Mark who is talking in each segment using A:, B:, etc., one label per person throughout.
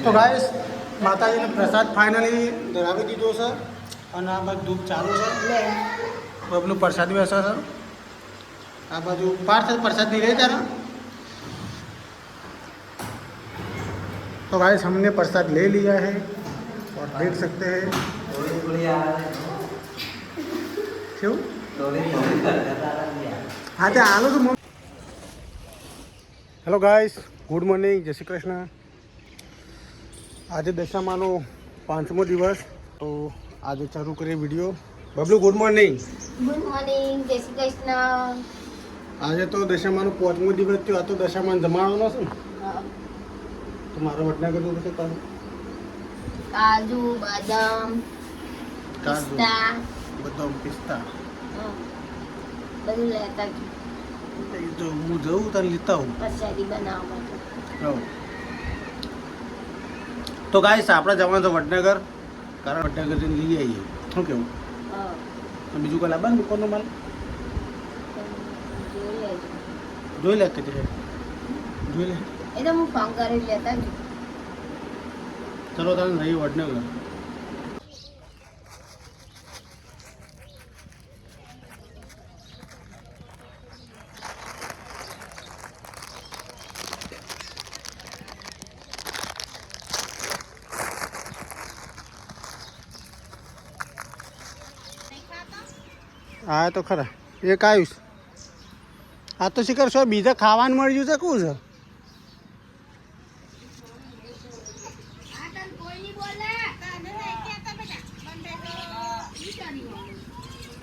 A: તો ગાઈસ માતાજીને પ્રસાદ ફાઇનલી ધરાવી દીધો છે અને આ બાજુ ધૂપ ચાલુ છે બબલું પ્રસાદ બેસે છે આ બાજુ પાર્થ प्रसाद नहीं रहे ना तो गाइस हमने प्रसाद ले लिया है और देख सकते हैं क्यों हाँ तो आलो तो hello guys good morning Jai Shri Krishna આજે દશામાનો પાંચમો દિવસ તો આજે ચાલુ કરીએ video. Bablu good morning
B: good morning Jai Shri Krishna.
A: આજે તો દશામાનો પાંચમો દિવસ થયો આ તો દશામાન જમાડવાનો છે તો મારો વટના જવું છે તારું
B: કાજુ બદામ
A: કાજુ. બદામ પિસ્તા.
B: બધું લેતા
A: હું જઉં તારે લેતા
B: પ્રસાદી બનાવવા માટે.
A: તો ગાઈસ આપણે જવાનું તો વડનગર. કારણ વડનગર જઈને લઈ આવીએ. શું કેવું? બીજું કોઈ લાવવાનું દુકાનનો માલ?
B: જોઈ
A: લે કે જોઈ લે.
B: એ તો હું ફોન કરી લેતા
A: ચલો તારે રહી વડનગર. હા તો ખરા. એક આવ્યું આ તો શિખર શું બીજા ખાવાનું મળી ગયું છે કું છે?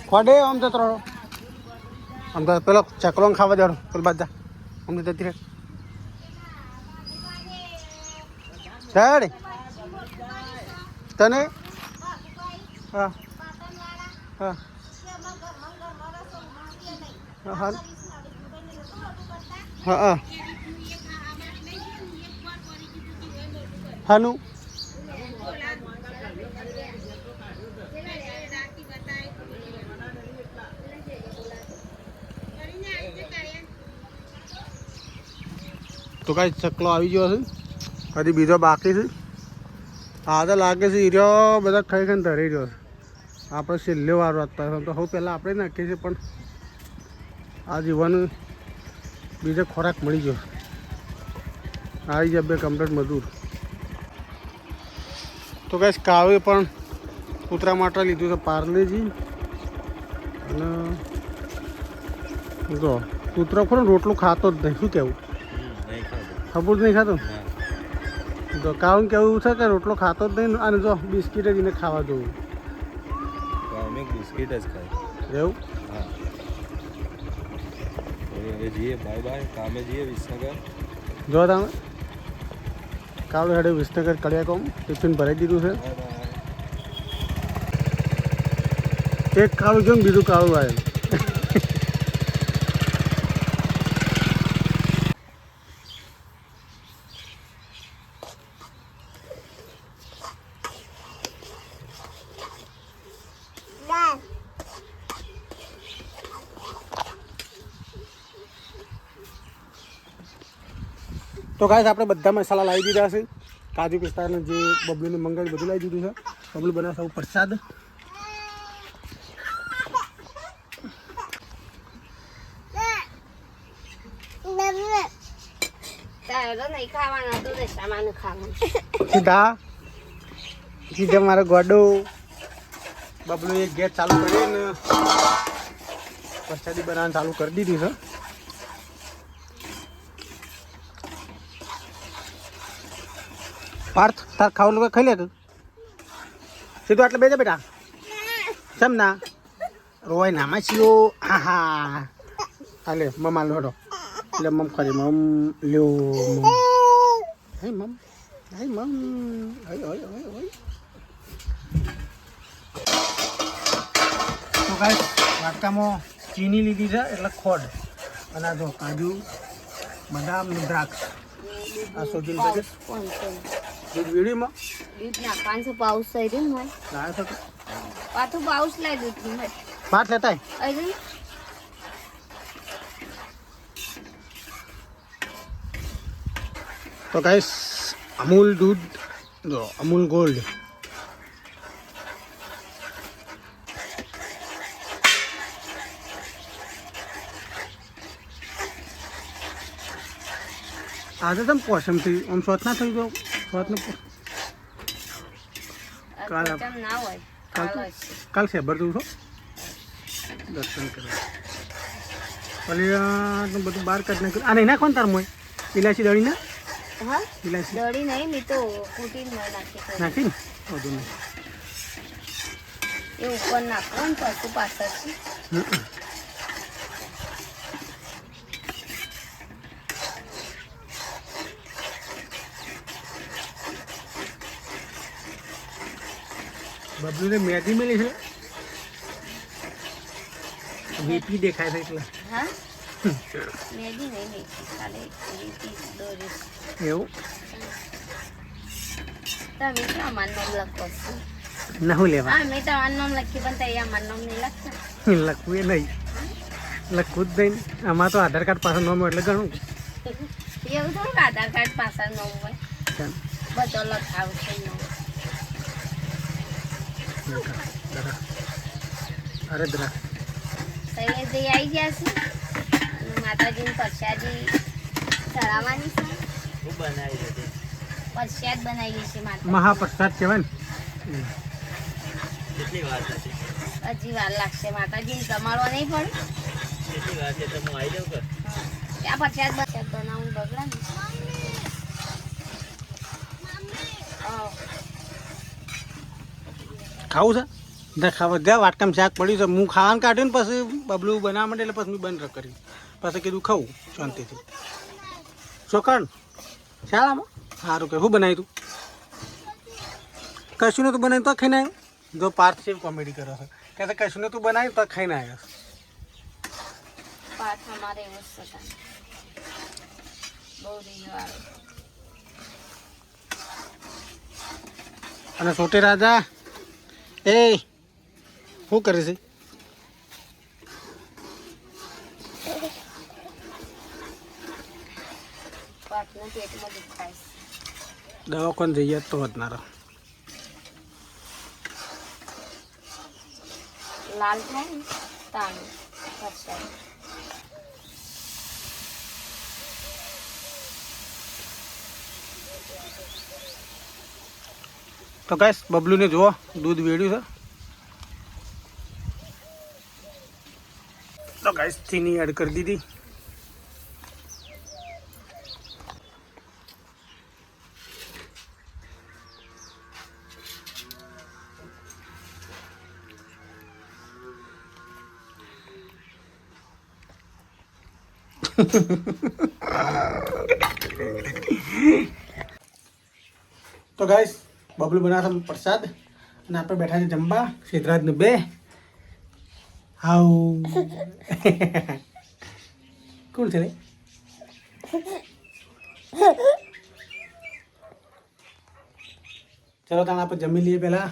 A: ખોડે, આમ તો ત્રણ. આમ તો પેલો ચકલો ખાવા દેવાનો પેલો બધા આમ તો જતી રહે. તને? હા. હા. હા હા. હા હા હાનું? તો કાંઈ ચકલો આવી ગયો છે હજી બીજો બાકી છે. આ તો લાગે છે હીરો બધા ખાઈ ખાઈને ધરી રહ્યો છે. આપણે છેલ્લે વાર વાત તો હવે પહેલાં આપણે નાખીએ છીએ પણ આ જીવવાનું બીજો ખોરાક મળી ગયો. આવી જાય બે કમ્પ્લીટ મજૂર. તો કઈ કાવે પણ કૂતરા માટે લીધું છે પાર્લેજી. અને જો કૂતરો ખરો રોટલું ખાતો જ નહીં. શું કહેવું? ખબર જ નહીં ખાતો? તો કાવું કેવું છે કે રોટલો ખાતો જ નહીં અને જો બિસ્કીટ જ એને ખાવા જોવું.
C: બિસ્કીટ જ ખાય
A: એવું?
C: હા હવે જઈએ બાય બાય કામે જઈએ વિસનગર
A: જો તમે કાળું હેડે વિસનગર કડિયા કોમ ટિફિન ભરાઈ દીધું છે
C: બાય બાય
A: એક કાળું છે ને બીજું કાળું આવે તો ગાઈસ આપણે બધા મસાલા લાવી દીધા છે. કાજુ પિસ્તાને જે બબલુને મંગાવી બધું લાવી દીધું છે. બબલું બનાવશે આવું પ્રસાદ સીધા સીધા મારો ગોડો. બબલુ એક ગેસ ચાલુ કરીને પ્રસાદી બનાવવાનું ચાલુ કરી દીધી છે. પાર્થ તાર ખાવાનું કોઈ ખાઈ લે સીધું આટલે બેજા બેટા. કેમ ના. રોય નામાં છીઓ હા હા. હાલે મમ્મા લોડો. એટલે મમ ખરી મમ. લ્યો, મમ. હે મમ. હે, મમ. ઓય ઓય ઓય ઓય તો ગાઈસ, વાટકામાં ચીની લીધી છે, એટલે ખોડ. અને જો કાજુ, બદામ દ્રાક્ષ. આ પછી
B: પાંચસો
A: દૂધ વીડીમાં?
B: દૂધ ના પાંચસો પાઉસ થઈ રહ્યું ને
A: ના છે
B: પાછું પાઉસ લાવી દૂધ ને
A: ભાત લેતા આય.
B: અરે.
A: તો ગાઈસ અમૂલ દૂધ જો અમૂલ ગોલ્ડ. આજે તમે પોસમથી આમ સ્વચ્છ ના થઈ ગયો સ્વચ્છ ને કાલ કાલ
B: જ.
A: જવું છો દર્શન કરવા. બધું બહાર કાઢ નાખ્યું. આ નહીં નાખવાનું તાર મોય ઇલાયચી દળીને?
B: હા?
A: ઇલાયચી
B: દળી નહીં મેં તો કૂટીને નાખી
A: નાખી ને વધુ નહીં.
B: એ ઉપર નાખો ને પછી પાછળથી
A: બબલુને મેદી મેલી છે વીપી દેખાય છે એટલે.
B: હા? મેગી નહીં મેગી ખાલી લીટી દોરીશ
A: એવું?
B: તમે ક્યાં મારું નામ લખો છો.
A: ના લેવા?
B: હા મેં તમારું નામ લખ્યું પણ ત્યાં મારું નામ નહીં લખતા.
A: લખવું એ નહીં. લખવું જ નહીં. આમાં તો આધાર કાર્ડ પાસે નોમ એટલે ઘણું
B: એવું થોડું આધાર કાર્ડ પાછળ નામ હોય. બધો લખાવ છે નામ
A: જરા. અરે દરા
B: શૈલેષભાઈ આવી ગયા છે. માતાજીની પ્રસાદી ચડાવવાની છે. પ્રસાદ બનાવી છે માતા
A: મહાપ્રસાદ કહેવાય ને.
B: હજી વાર લાગશે માતાજીને. જમાડવા નહીં પડે ત્યાં પ્રસાદ પ્રસાદ બનાવવું બગડા ને હા.
A: ખાવું છે? ને ખાવા જ્યાં વાટકામ શાક પડ્યું છે. હું ખાવાનું કાઢ્યું ને પછી બબલું બનાવવા માટે એટલે પછી મેં બંધ કર્યું પછી કીધું ખાવું શાંતિથી. ચોકણ શાળામાં? સારું કે શું બનાવ્યું તું? કશું નહોતું બનાવ્યું તો ખાઈને આવ્યું? જો પાર્થ છે કોમેડી કરો છો. કે તો કશું નહોતું બનાવ્યું તો ખાઈને આવ્યો
B: પાઠ અમારે એવો બહુ
A: અને સોટે રાજા એ શું કરે છે? દવાખાને જઈએ તો ના
B: લાલ થાય ને
A: તો ગાઈસ બબલુને જુઓ, દૂધ વેડ્યું છે. તો ગાઈસ ચીની એડ કરી દીધી. તો ગાઈસ બબલુ બનાવતા પ્રસાદ. અને આપણે બેઠા છે જમવા. સિદ્ધરાજને બે. હાઉ. કોણ છે રે? ચલો તાણ આપણે જમી લઈએ પહેલાં.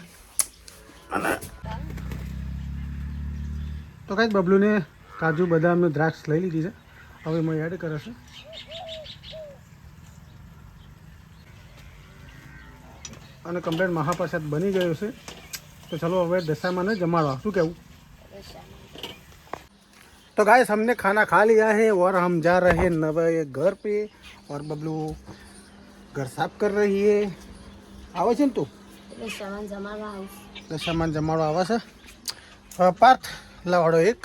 A: તો કઈ બબલુને કાજુ બદામ દ્રાક્ષ લઈ લીધી છે. હવે એમાં એડ કરે છે અને કમ્પ્લેટ મહાપ્રસાદ બની ગયો છે તો ચલો હવે દશામાં જમાડવા શું કહેવું तो गाइस हमने खाना खा लिया है और हम जा रहे हैं नवे घर पे और बबलू घर साफ कर रही है આવે છે ને તું
B: એટલે સામાન જમાડવા આવું
A: દશામાં જમાડવા આવે છે હવે પાર્થ લાવાડો એક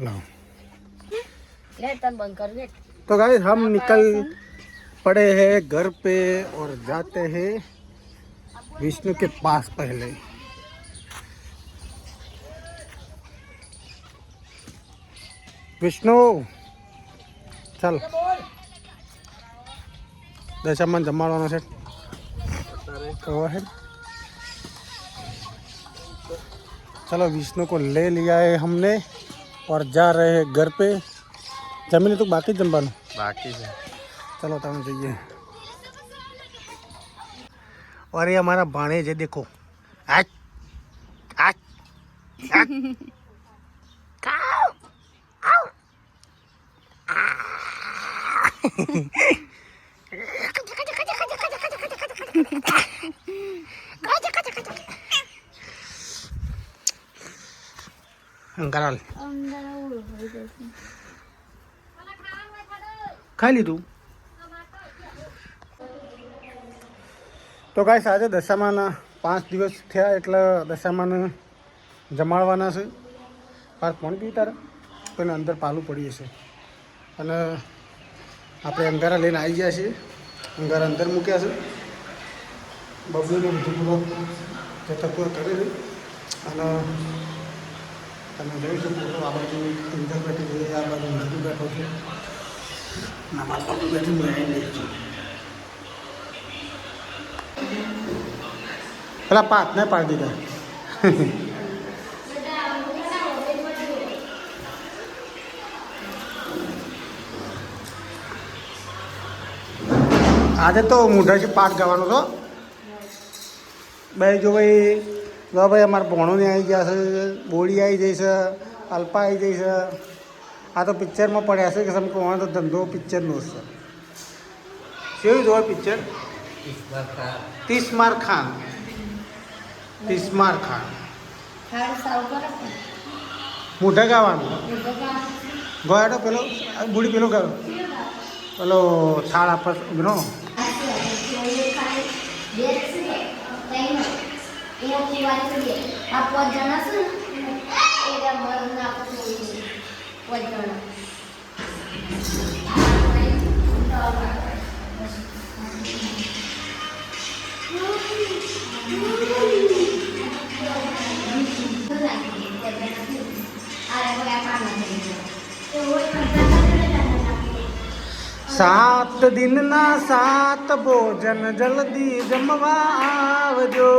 A: લાવ
B: લે તને બંધ કર
A: पड़े हैं घर पे और जाते हैं विष्णु के पास पहले વિષ્ણુ ચાલ દશામાં જમાડવાનો છે कहो है चलो विष्णु को ले लिया है हमने और जा रहे हैं घर पे जमीन तो बाकी जमवानो
C: બાકી છે
A: ચલો તમે જોઈએ. અરે અમારા
B: ભાણે છે દેખો. અંગારાલ.
A: ખાઈ લીધું? તો કાંઈ સાથે દશામાના પાંચ દિવસ થયા એટલે દશામાને જમાડવાના છે. પાર પાણી પી તારે? પેલા અંદર પાલું પડી જશે અને આપણે અંગારા લઈને આવી ગયા છીએ. અંગારા અંદર મૂક્યા છે. બબલીને બધું પૂરો જતપૂર કરે છે. અને તમે જોઈ શકો છો, આ બાજુ અંદર બેઠી છે, આ બાજુ બેઠો છે. બેઠી મેં લઈ છું પેલા પાક ને પાડી દીધા. આજે તો મોઢાથી પાઠ ગાવાનો હતો ભાઈ જો ભાઈ જો ભાઈ અમારા ભણોને આવી ગયા છે બોડી આવી જઈ અલ્પા આવી જઈ આ તો પિક્ચરમાં પડ્યા છે કે સમ કોણ તો ધંધો પિક્ચરનો છે. કેવું જોવા પિક્ચર તીસમાર ખાન તિસ્માર ખાન મોઢા ગાવાનું ગયો પેલો બુડી પેલો ગયો પેલો થાળ આપે બનો
B: આ પાંચ જણા છે ને એ મરણ
A: સાત દિનના સાત ભોજન જલ્દી જમવા આવજો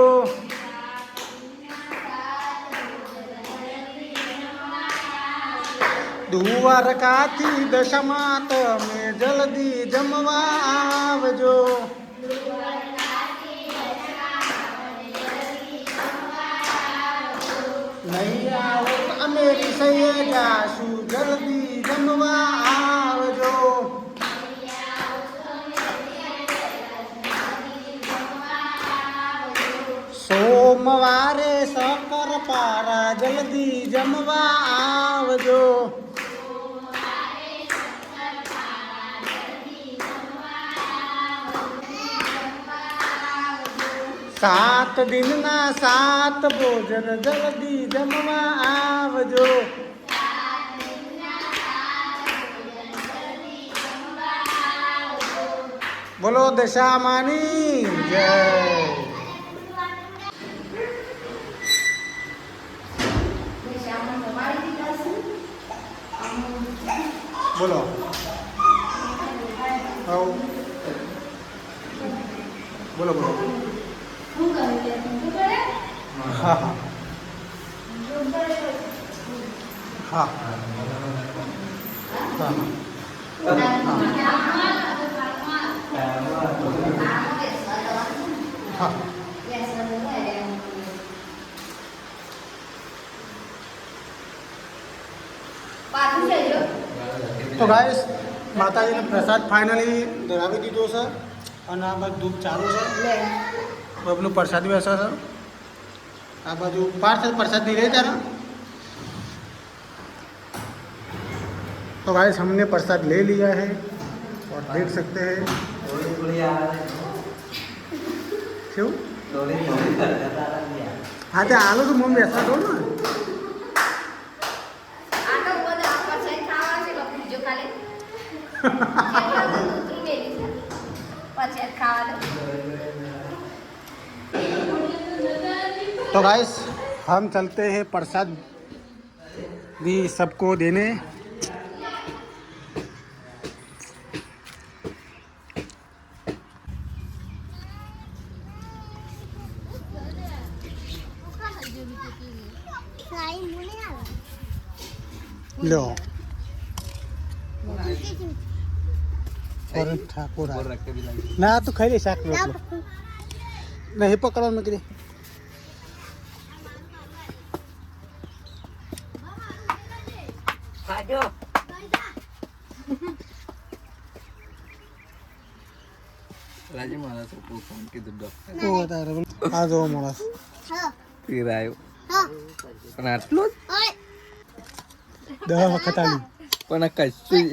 A: દ્વારકાથી દશમા તમે જલ્દી જમવા આવજો નહીં આવો તો શું જલ્દી જમવા આવજો. સોમવારે સકર પારા જલ્દી જમવા આવજો. સાત દિનના સાત ભોજન જલ્દી જમવા આવજો. બોલો દશામાની જય. બોલો. બોલો બોલો. હા હા. હા. હા. તો ગાઈસ માતાજીને પ્રસાદ ફાઇનલી ધરાવી દીધો છે અને આ બાજુ ધૂપ ચાલુ છે. બબનું પ્રસાદ બેસે છે. આ બાજુ પાર્સલ પ્રસાદ નહીં રહેતા ને तो गाइस हमने प्रसाद ले लिया है और देख सकते हैं। क्यों? हाँ तो आलू तो मम्मी ऐसा दो ना। तो गाइस हम चलते हैं प्रसाद भी सबको देने। ફોરન ઠાકોર ના તું ખાઈ લે શાક રોટલો. નહીં પકડવા મૂકી દે
C: રાજી મારા છોકરો ફોન કીધું ડોક્ટર.
A: ઓ તારે આ જો માણસ.
C: પીરાયો.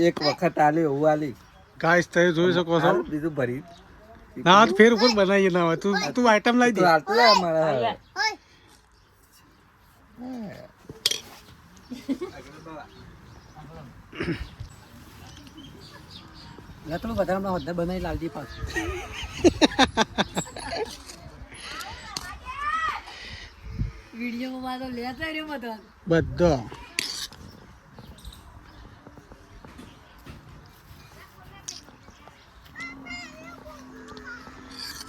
C: એક વખત આલી. એવું આલી
A: કાઈ તમે જોઈ શકો છો.
C: બીજું ભરી.
A: ના ફેર ઉપર બનાવીએ ના હોય. તું તું આઈટમ
C: લઈ
A: દે.
C: આટલું
D: અમારા લતલું બધામાં બનાવી લાલજી પાછું. વિડીયોમાં બધો.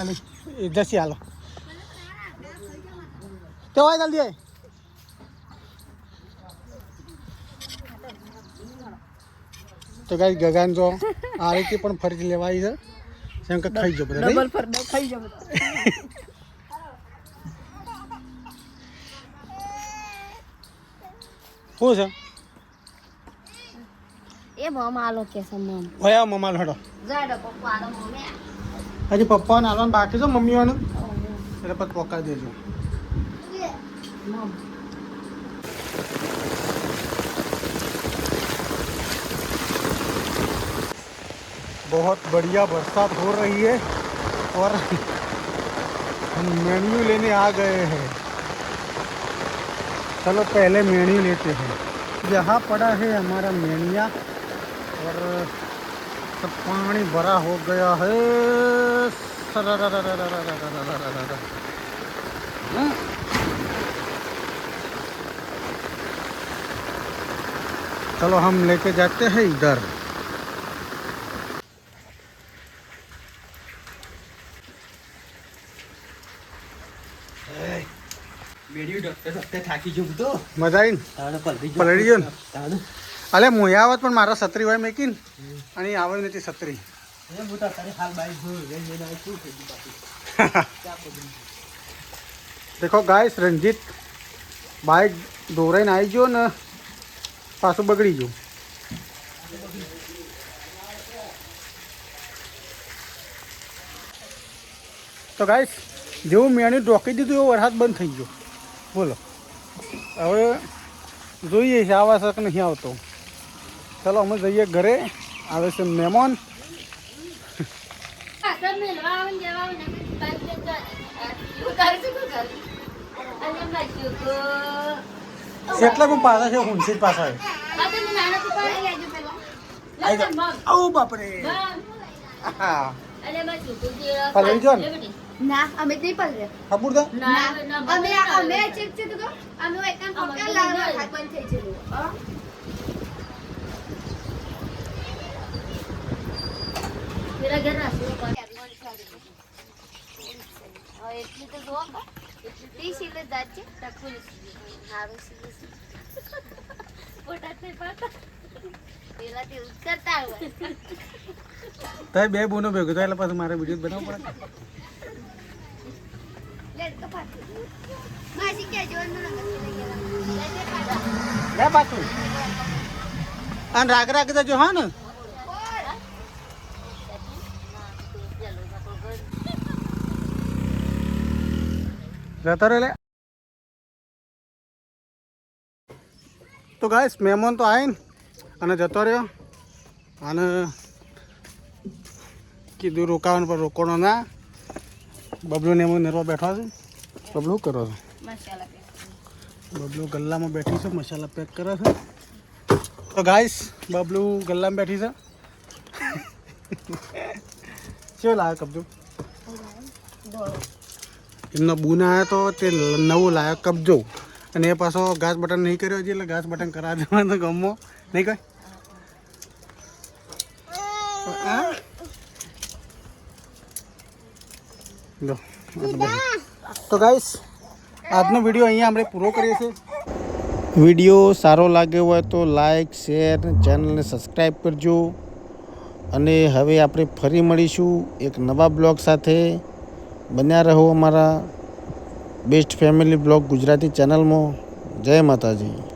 A: ખાવાની એ જસી હાલો. તો હોય જલ્દી તો કઈ ગગન જો આ રીતે પણ ફરી લેવાય છે. જેમ ખાઈ જો બધા
D: ડબલ ફર ખાઈ જો
A: શું છે?
B: એ મમાલો કે છે મમ.
A: મમાલ હડો
B: જા ડબો પાડો મમ્યા
A: હજી પપ્પાને હાલવાનું બાકી છે મમ્મીઓનું એટલે પછી પોકાર દેજો बहुत बढ़िया बरसात हो रही है और हम मेन्यू लेने आ गए हैं चलो पहले मेन्यू लेते हैं यहाँ पड़ा है हमारा मेनिया और सब पानी भरा हो गया है चलो हम लेके जाते हैं इधर મજા આવી પલળી ગયો ને અલે મુયા પણ મારા છત્રી હોય મેકીન
C: શું થઈ ગયું પાછું
A: દેખો ગાઈસ રણજીત બાઇક દોરાઈને આવી ગયો ને પાછું બગડી ગયું. તો ગાઈસ જેવું મેણ્યું ઢોકી દીધું એવો વરસાદ બંધ થઈ ગયો. બોલો. હવે જોઈએ છે આવા શક નહીં આવતો. ચાલો અમે જઈએ ઘરે. આવે છે મહેમાન
B: આગળ મેળવા આવે ને જવા આવે ને બાઈક લઈને જવા દે. એવું તારે શું કરું? અને બાજુ કો-
A: એટલે પણ પાછા છે હુંસી પાછા. આવી બાપરે હા
B: જે-
A: ને?
B: અમે નહીં.
A: ખબર તો
B: ના,
E: અમે અમે. ચેક તો અમે. હાથ બંધ થઈ
B: પેલા ઘર નાસ્તો એટલી તો જુઓ કા. એટલી ત્રીસ એટલે છે. ટકું હારું સીધું સીધું. પોટા જ નહીં પાડતા. પેલા તે ઉચકરતા હોય.
A: તો બે બોનો ભેગો થાય એટલે પાછું મારે વીડિયો બનાવવો પડે રાગ રાખતા દેજો હા ને જતો રે તો ગાઈસ મહેમાન તો આવીને અને જતો રહ્યો. અને કીધું રોકાવાનું પણ રોકવાનો ના. બબલુ ને એમાં નરવા બેઠા છે. બબલુ કરો છો? બબલુ ગલ્લામાં બેઠી છે મસાલા પેક કરે છે. તો ગાઈસ બબલુ ગલ્લામાં બેઠી છે. શું લાવે કબજો? એમનો બુના હતો તે નવું લાયો કબજો. અને એ પાછો ઘાસ બટન નહીં કર્યો હજી એટલે ઘાસ બટન કરાવી દેવાનો ગમો. નહીં કઈ? લો તો ગાઈસ આજનો વીડિયો અહીંયા આપણે પૂરો કરીએ છીએ. વીડિયો સારો લાગ્યો હોય તો લાઈક શેર ચેનલને સબસ્ક્રાઈબ કરજો. અને હવે આપણે ફરી મળીશું એક નવા બ્લોગ સાથે. બન્યા રહો અમારા બેસ્ટ ફેમિલી બ્લોગ ગુજરાતી ચેનલમાં. જય માતાજી.